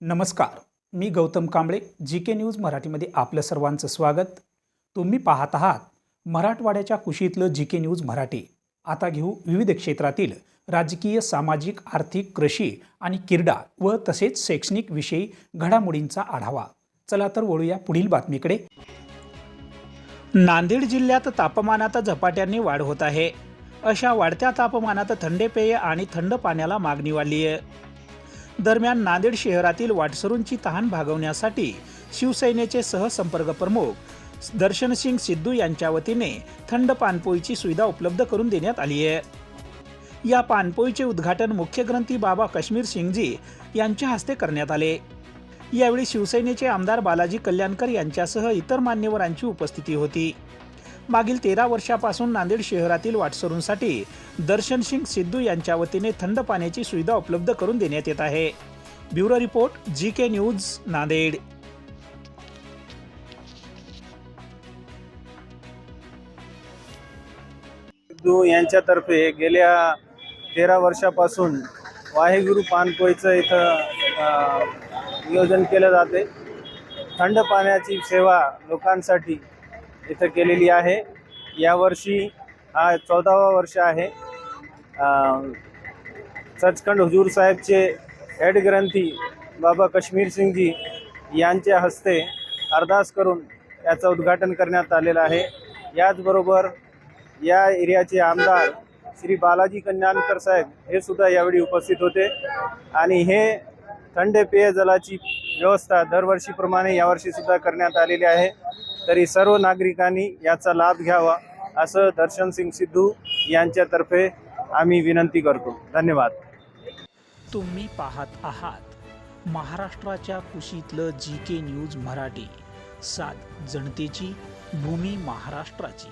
नमस्कार मी Gautam Kamble G K news मराठीमध्ये आपलं सर्वांचं स्वागत. तुम्ही पाहत आहात मराठवाड्याच्या कुशीतलं जी के न्यूज मराठी. आता घेऊ विविध क्षेत्रातील राजकीय सामाजिक आर्थिक कृषी आणि क्रीडा व तसेच शैक्षणिक विषयी घडामोडींचा आढावा. चला तर वळूया पुढील बातमीकडे. नांदेड जिल्ह्यात तापमानात झपाट्याने वाढ होत आहे. अशा वाढत्या तापमानात थंड पेय आणि थंड पाण्याला मागणी वाढली आहे दरम्यान नांदेड शहरातील वाटसरूंची तहान भागवण्यासाठी शिवसेनेचे सहसंपर्क प्रमुख दर्शनसिंग सिद्धू यांच्या वतीने थंड पानपोईची सुविधा उपलब्ध करून देण्यात आली आहे. या पानपोईचे उद्घाटन मुख्य ग्रंथी बाबा काश्मीर सिंगजी यांच्या हस्ते करण्यात आले. यावेळी शिवसेनेचे आमदार बालाजी कल्याणकर यांच्यासह इतर मान्यवरांची उपस्थिती होती. मागील तेरा वर्षापासून नांदेड शहरातील वाटसरूंसाठी दर्शनसिंग सिद्धू यांच्या वतीने थंड पाण्याची सुविधा उपलब्ध करून देण्यात येत आहे. Bureau report G K news Nanded. Siddhu यांच्यातर्फे गेल्या तेरा वर्षापासून वाहेगुरु पानपोईचं इथं नियोजन केलं जाते. थंड पाण्याची सेवा लोकांसाठी इथं केलेली आहे. यावर्षी हा चौदावा वर्ष आहे. सचखंड हुजूर साहेबचे हेड ग्रंथी बाबा कश्मीर सिंगजी यांच्या हस्ते अरदास करून याचं उद्घाटन करण्यात आलेलं आहे. याचबरोबर या एरियाचे आमदार श्री बालाजी कल्याणकर साहेब हे सुद्धा यावेळी उपस्थित होते. आणि हे थंड पेयजलाची व्यवस्था दरवर्षीप्रमाणे यावर्षीसुद्धा करण्यात आलेली आहे. तरी सर्व नागरिकांनी याचा लाभ घ्यावा असं दर्शन सिंग सिद्धू यांच्यातर्फे आम्ही विनंती करतो. धन्यवाद. तुम्ही पाहत आहात महाराष्ट्राच्या कुशीतलं जी के न्यूज मराठी. सात जनतेची भूमी महाराष्ट्राची.